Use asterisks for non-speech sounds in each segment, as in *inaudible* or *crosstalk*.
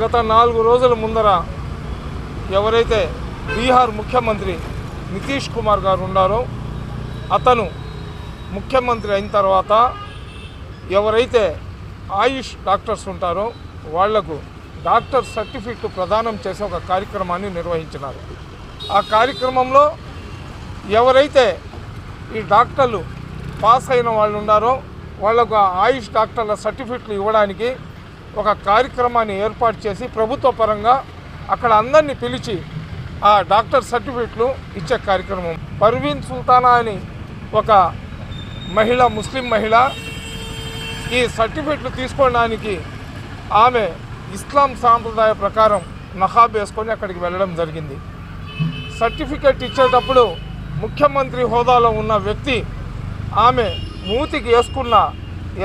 గత నాలుగు రోజుల ముందర ఎవరైతే బీహార్ ముఖ్యమంత్రి నితీష్ కుమార్ గారు ఉన్నారో అతను ముఖ్యమంత్రి అయిన తర్వాత ఎవరైతే ఆయుష్ డాక్టర్స్ ఉంటారో వాళ్ళకు డాక్టర్ సర్టిఫికెట్ ప్రదానం చేసే ఒక కార్యక్రమాన్ని నిర్వహించినారు. ఆ కార్యక్రమంలో ఎవరైతే ఈ డాక్టర్లు పాస్ అయిన వాళ్ళు ఉన్నారో వాళ్ళకు ఆ ఆయుష్ డాక్టర్ల సర్టిఫికెట్లు ఇవ్వడానికి ఒక కార్యక్రమాన్ని ఏర్పాటు చేసి ప్రభుత్వ పరంగా అక్కడ అందరినీ పిలిచి ఆ డాక్టర్ సర్టిఫికెట్లు ఇచ్చే కార్యక్రమం. పర్వీన్ సుల్తానా అని ఒక మహిళ ముస్లిం మహిళ ఈ సర్టిఫికెట్లు తీసుకోవడానికి ఆమె ఇస్లాం సాంప్రదాయ ప్రకారం నహాబ్ వేసుకొని అక్కడికి వెళ్ళడం జరిగింది. సర్టిఫికెట్ ఇచ్చేటప్పుడు ముఖ్యమంత్రి హోదాలో ఉన్న వ్యక్తి ఆమె మూతికి వేసుకున్న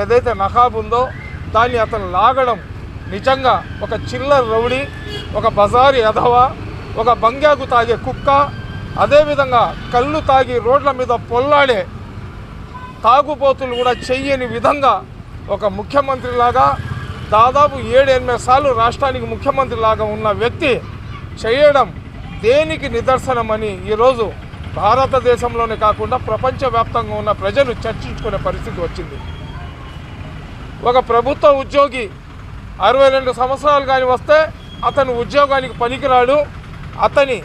ఏదైతే నహాబ్ ఉందో దాన్ని అతను లాగడం నిజంగా ఒక చిల్లర రౌడీ ఒక బజారు ఎదవ ఒక బంగ్యాకు తాగే కుక్క అదేవిధంగా కళ్ళు తాగి రోడ్ల మీద పొల్లాడే తాగుబోతులు కూడా చెయ్యని విధంగా ఒక ముఖ్యమంత్రిలాగా దాదాపు ఏడు ఎనిమిది సార్లు రాష్ట్రానికి ముఖ్యమంత్రిలాగా ఉన్న వ్యక్తి చేయడం దేనికి నిదర్శనమని ఈరోజు భారతదేశంలోనే కాకుండా ప్రపంచవ్యాప్తంగా ఉన్న ప్రజలు చర్చించుకునే పరిస్థితి వచ్చింది. ఒక ప్రభుత్వ ఉద్యోగి అరవై రెండు సంవత్సరాలు కానీ వస్తే అతను ఉద్యోగానికి పనికిరాడు. అతని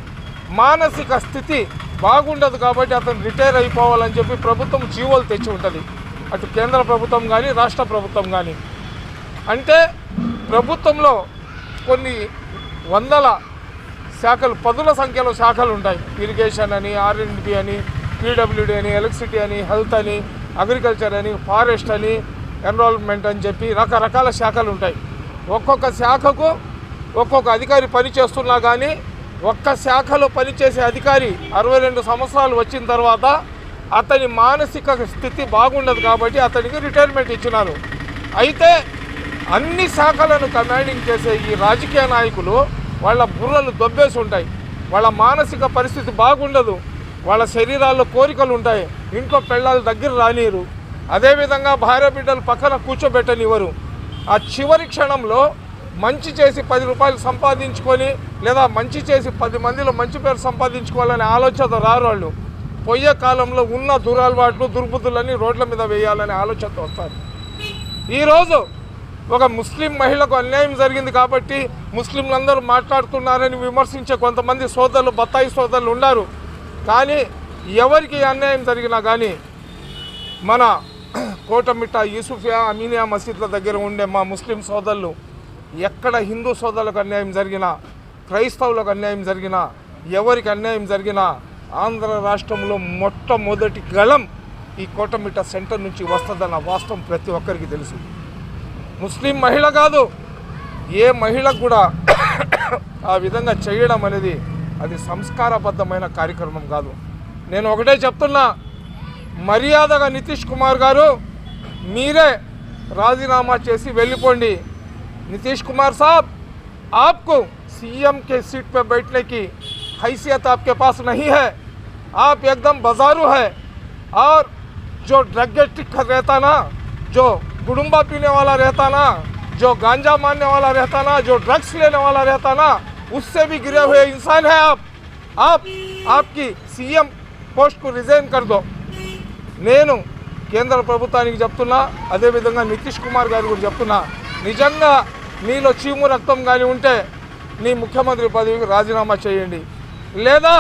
మానసిక స్థితి బాగుండదు కాబట్టి అతను రిటైర్ అయిపోవాలని చెప్పి ప్రభుత్వం జీవోలు తెచ్చి ఉంటుంది. అటు కేంద్ర ప్రభుత్వం కానీ రాష్ట్ర ప్రభుత్వం కానీ అంటే ప్రభుత్వంలో కొన్ని వందల శాఖలు పదుల సంఖ్యలో శాఖలు ఉంటాయి. ఇరిగేషన్ అని ఆర్ఎండ్బి అని పీడబ్ల్యూడి అని ఎలక్ట్రిసిటీ అని హెల్త్ అని అగ్రికల్చర్ అని ఫారెస్ట్ అని ఎన్రోల్మెంట్ అని చెప్పి రకరకాల శాఖలు ఉంటాయి. ఒక్కొక్క శాఖకు ఒక్కొక్క అధికారి పని చేస్తున్నా కానీ ఒక్క శాఖలో పనిచేసే అధికారి అరవై రెండు సంవత్సరాలు వచ్చిన తర్వాత అతని మానసిక స్థితి బాగుండదు కాబట్టి అతనికి రిటైర్మెంట్ ఇచ్చినారు. అయితే అన్ని శాఖలను కమాండింగ్ చేసే ఈ రాజకీయ నాయకులు వాళ్ళ బుర్రలు దొబ్బేసి ఉంటాయి. వాళ్ళ మానసిక పరిస్థితి బాగుండదు. వాళ్ళ శరీరాల్లో కోరికలు ఉంటాయి. ఇంట్లో పెళ్ళాలు దగ్గర రానియరు అదేవిధంగా భార్య బిడ్డలు పక్కన కూర్చోబెట్టనివ్వరు. ఆ చివరి క్షణంలో మంచి చేసి పది రూపాయలు సంపాదించుకొని లేదా మంచి చేసి పది మందిలో మంచి పేరు సంపాదించుకోవాలనే ఆలోచన రారు వాళ్ళు. పోయే కాలంలో ఉన్న దురలవాట్లు దుర్బుద్ధులన్నీ రోడ్ల మీద వేయాలనే ఆలోచనతో వస్తారు. ఈరోజు ఒక ముస్లిం మహిళకు అన్యాయం జరిగింది కాబట్టి ముస్లింలందరూ మాట్లాడుతున్నారని విమర్శించే కొంతమంది సోదరులు బత్తాయి సోదరులు ఉన్నారు. కానీ ఎవరికి అన్యాయం జరిగినా కానీ మన కోటమిట్ట యూసుఫియా అమీనియా మసీద్ల దగ్గర ఉండే మా ముస్లిం సోదరులు ఎక్కడ హిందూ సోదరులకు అన్యాయం జరిగినా క్రైస్తవులకు అన్యాయం జరిగినా ఎవరికి అన్యాయం జరిగినా ఆంధ్ర రాష్ట్రంలో మొట్టమొదటి గళం ఈ కోటమిట్ట సెంటర్ నుంచి వస్తుందన్న వాస్తవం ప్రతి ఒక్కరికి తెలుసు. ముస్లిం మహిళ కాదు ఏ మహిళకు కూడా ఆ విధంగా చేయడం అనేది అది సంస్కారబద్ధమైన కార్యక్రమం కాదు. నేను ఒకటే చెప్తున్నా మర్యాదగా నితీష్ కుమార్ గారు మీరే రాజీనామా చేసి వెళ్ళిపోండి नीतीश कुमार साहब आपको सीएम के सीट पर बैठने की हैसियत आपके पास नहीं है आप एकदम बाजारू है और जो ड्रग एडिक्ट रहता ना जो गुडुम्बा पीने वाला रहता ना जो गांजा मारने वाला रहता ना जो ड्रग्स लेने वाला रहता ना उससे भी गिरे हुए इंसान है आप आप आपकी सीएम पोस्ट को रिजाइन कर दो నేను కేంద్ర ప్రభుత్వానికి చెప్తున్నా అదేవిధంగా నితీష్ కుమార్ గారు కూడా చెప్తున్నా నిజంగా నీలో చీము రక్తం కానీ ఉంటే నీ ముఖ్యమంత్రి పదవికి రాజీనామా చేయండి. లేదా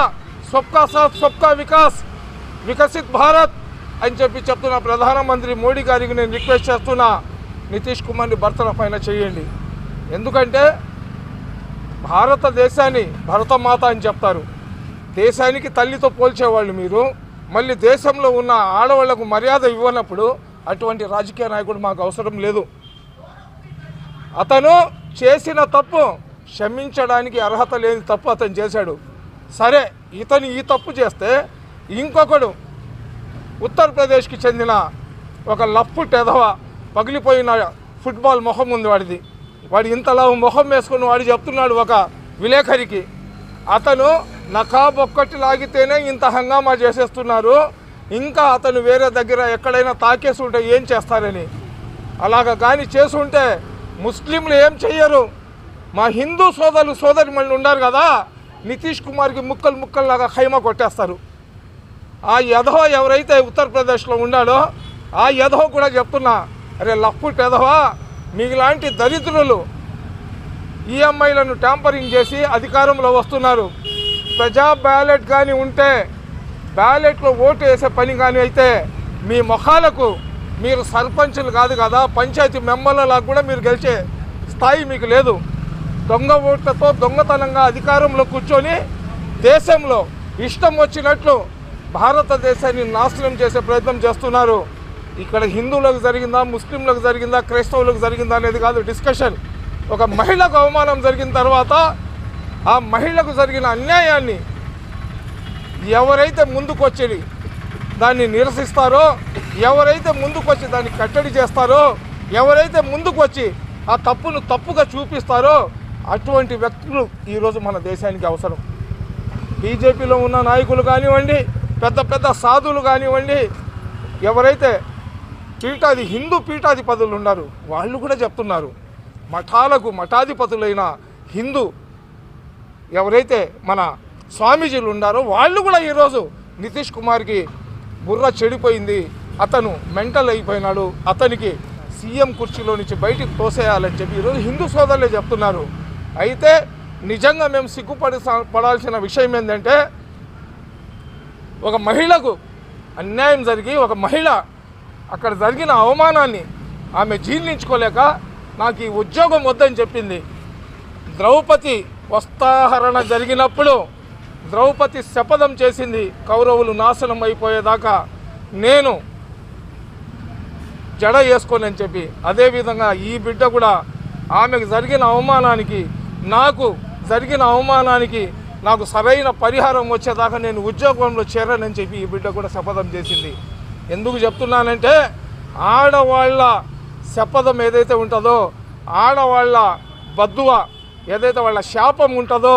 సొబ్కా సాత్ సొబ్కా వికాస్ వికసిత్ భారత్ అని చెప్పి చెప్తున్న ప్రధానమంత్రి మోడీ గారికి నేను రిక్వెస్ట్ చేస్తున్నా నితీష్ కుమార్ని భర్తల పైన చేయండి. ఎందుకంటే భారతదేశాన్ని భరతమాత అని చెప్తారు. దేశానికి తల్లితో పోల్చేవాళ్ళు మీరు. మళ్ళీ దేశంలో ఉన్న ఆడవాళ్ళకు మర్యాద ఇవ్వనప్పుడు అటువంటి రాజకీయ నాయకుడు మాకు అవసరం లేదు. అతను చేసిన తప్పు క్షమించడానికి అర్హత లేని తప్పు అతను చేశాడు. సరే ఇతను ఈ తప్పు చేస్తే ఇంకొకడు ఉత్తరప్రదేశ్కి చెందిన ఒక లప్పు టెదవ పగిలిపోయిన ఫుట్బాల్ మొహం ఉంది వాడిది. వాడు ఇంతలా మొహం వేసుకుని వాడు చెప్తున్నాడు ఒక విలేకరికి. అతను నకాబ్ ఒక్కటి లాగితేనే ఇంత హంగామా చేసేస్తున్నారు. ఇంకా అతను వేరే దగ్గర ఎక్కడైనా తాకేసి ఉంటే ఏం చేస్తారని. అలాగ కానీ చేసుంటే ముస్లింలు ఏం చెయ్యరు. మా హిందూ సోదరులు సోదరి మళ్ళీ ఉన్నారు కదా నితీష్ కుమార్కి ముక్కలు ముక్కల్లాగా ఖైమా కొట్టేస్తారు. ఆ యధవ ఎవరైతే ఉత్తరప్రదేశ్లో ఉన్నాడో ఆ యధవ కూడా చెప్తున్నా అరే లఫ్పుట్ యధవా మీలాంటి దరిద్రులు ఈఎంఐలను ట్యాంపరింగ్ చేసి అధికారంలో వస్తున్నారు. ప్రజా బ్యాలెట్ కానీ ఉంటే బ్యాలెట్లో ఓటు వేసే పని కానీ అయితే మీ మొహాలకు మీరు సర్పంచులు కాదు కదా పంచాయతీ మెంబర్లలా కూడా మీరు గెలిచే స్థాయి మీకు లేదు. దొంగ ఓట్లతో దొంగతనంగా అధికారంలో కూర్చొని దేశంలో ఇష్టం వచ్చినట్లు భారతదేశాన్ని నాశనం చేసే ప్రయత్నం చేస్తున్నారు. ఇక్కడ హిందువులకు జరిగిందా ముస్లింలకు జరిగిందా క్రైస్తవులకు జరిగిందా అనేది కాదు డిస్కషన్. ఒక మహిళకు అవమానం జరిగిన తర్వాత ఆ మహిళకు జరిగిన అన్యాయాన్ని ఎవరైతే ముందుకొచ్చి దాన్ని నిరసిస్తారో ఎవరైతే ముందుకొచ్చి దాన్ని కట్టడి చేస్తారో ఎవరైతే ముందుకొచ్చి ఆ తప్పును తప్పుగా చూపిస్తారో అటువంటి వ్యక్తులు ఈరోజు మన దేశానికి అవసరం. బీజేపీలో ఉన్న నాయకులు కానివ్వండి పెద్ద పెద్ద సాధువులు కానివ్వండి ఎవరైతే పీఠాది హిందూ పీఠాధిపతులు ఉన్నారు వాళ్ళు కూడా చెప్తున్నారు మఠాలకు మఠాధిపతులైన హిందూ ఎవరైతే మన స్వామీజీలు ఉన్నారో వాళ్ళు కూడా ఈరోజు నితీష్ కుమార్కి బుర్ర చెడిపోయింది. అతను మెంటల్ అయిపోయినాడు. అతనికి సీఎం కుర్చీలో నుంచి బయటికి తోసేయాలని చెప్పి ఈరోజు హిందూ సోదరులే చెప్తున్నారు. అయితే నిజంగా మేము సిగ్గుపడి పడాల్సిన విషయం ఏంటంటే ఒక మహిళకు అన్యాయం జరిగి ఒక మహిళ అక్కడ జరిగిన అవమానాన్ని ఆమె జీర్ణించుకోలేక నాకు ఈ ఉద్యోగం వద్దని చెప్పింది. ద్రౌపది వస్తాహరణ జరిగినప్పుడు ద్రౌపది శపథం చేసింది. కౌరవులు నాశనం అయిపోయేదాకా నేను జడ వేసుకోనని చెప్పి. అదేవిధంగా ఈ బిడ్డ కూడా ఆమెకు జరిగిన అవమానానికి నాకు జరిగిన అవమానానికి నాకు సరైన పరిహారం వచ్చేదాకా నేను ఉద్యోగంలో చేరనని చెప్పి ఈ బిడ్డ కూడా శపథం చేసింది. ఎందుకు చెప్తున్నానంటే ఆడవాళ్ళ శపథం ఏదైతే ఉంటుందో ఆడవాళ్ళ బద్దువ ఏదైతే వాళ్ళ శాపం ఉంటుందో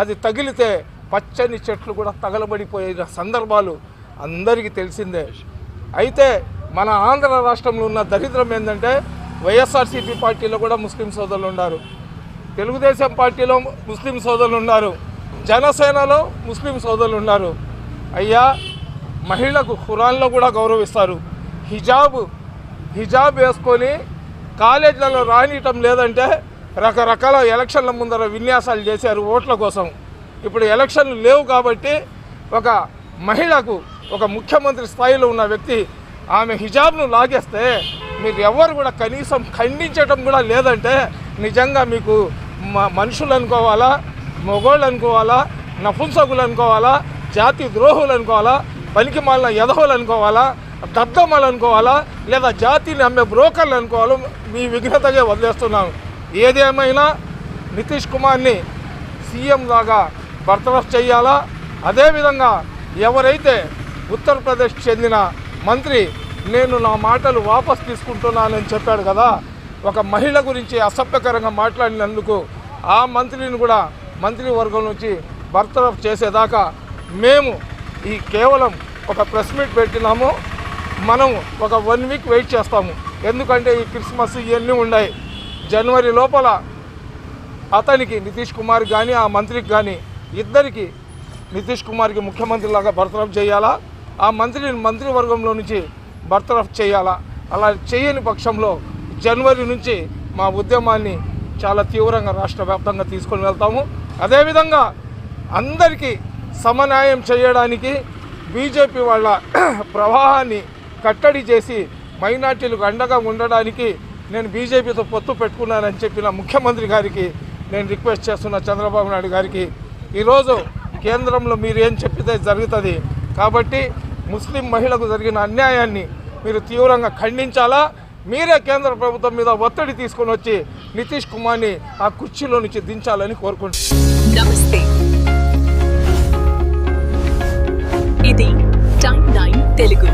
అది తగిలితే పచ్చని చెట్లు కూడా తగలబడిపోయిన సందర్భాలు అందరికీ తెలిసిందే. అయితే మన ఆంధ్ర రాష్ట్రంలో ఉన్న దరిద్రం ఏంటంటే వైఎస్ఆర్సీపీ పార్టీలో కూడా ముస్లిం సోదరులు ఉన్నారు. తెలుగుదేశం పార్టీలో ముస్లిం సోదరులు ఉన్నారు. జనసేనలో ముస్లిం సోదరులు ఉన్నారు. అయ్యా మహిళకు ఖురాన్లో కూడా గౌరవిస్తారు. హిజాబ్ హిజాబ్ వేసుకొని కాలేజీలలో రానియటం లేదంటే రకరకాల ఎలక్షన్ల ముందర విన్యాసాలు చేశారు ఓట్ల కోసం. ఇప్పుడు ఎలక్షన్లు లేవు కాబట్టి ఒక మహిళకు ఒక ముఖ్యమంత్రి స్థాయిలో ఉన్న వ్యక్తి ఆమె హిజాబ్ను లాగేస్తే మీరు ఎవరు కూడా కనీసం ఖండించటం కూడా లేదంటే నిజంగా మీకు మ- మనుషులు అనుకోవాలా మొగోళ్ళు అనుకోవాలా నపుంసకులు అనుకోవాలా జాతి ద్రోహులు అనుకోవాలా పనికి మాలిన యదవులు అనుకోవాలా దద్దమ్మలు అనుకోవాలా లేదా జాతిని అమ్మే బ్రోకర్లు అనుకోవాలో మీ విఘ్నతగా వదిలేస్తున్నాను. ఏదేమైనా నితీష్ కుమార్ని సీఎం లాగా బర్తరఫ్ చేయాలా? అదేవిధంగా ఎవరైతే ఉత్తరప్రదేశ్ చెందిన మంత్రి నేను నా మాటలు వాపస్ తీసుకుంటున్నానని చెప్పాడు కదా ఒక మహిళ గురించి అసభ్యకరంగా మాట్లాడినందుకు ఆ మంత్రిని కూడా మంత్రివర్గం నుంచి బర్తరఫ్ చేసేదాకా మేము ఈ కేవలం ఒక ప్రెస్ మీట్ పెట్టినాము. మనం ఒక వన్ వీక్ వెయిట్ చేస్తాము. ఎందుకంటే ఈ క్రిస్మస్ ఇవన్నీ ఉన్నాయి. జనవరి లోపల అతనికి నితీష్ కుమార్ కానీ ఆ మంత్రికి కానీ ఇద్దరికి నితీష్ కుమార్కి ముఖ్యమంత్రిలాగా బర్తరఫ్ చేయాలా? ఆ మంత్రిని మంత్రివర్గంలో నుంచి బర్తరఫ్ చేయాలా? అలా చేయని పక్షంలో జనవరి నుంచి మా ఉద్యమాన్ని చాలా తీవ్రంగా రాష్ట్ర వ్యాప్తంగా తీసుకొని వెళ్తాము. అదేవిధంగా అందరికీ సమన్యాయం చేయడానికి బీజేపీ వాళ్ళ *clears throat* ప్రవాహాన్ని కట్టడి చేసి మైనార్టీలకు అండగా ఉండడానికి నేను బీజేపీతో పొత్తు పెట్టుకున్నానని చెప్పిన ముఖ్యమంత్రి గారికి నేను రిక్వెస్ట్ చేస్తున్న చంద్రబాబు నాయుడు గారికి ఈరోజు కేంద్రంలో మీరు ఏం చెప్పితే జరుగుతుంది. కాబట్టి ముస్లిం మహిళకు జరిగిన అన్యాయాన్ని మీరు తీవ్రంగా ఖండించాలా? మీరే కేంద్ర ప్రభుత్వం మీద ఒత్తిడి తీసుకొని వచ్చి నితీష్ కుమార్ని ఆ కుర్చీలో నుంచి దించాలని కోరుకుంటున్నాను. నమస్తే. ఇది నైన్ తెలుగు.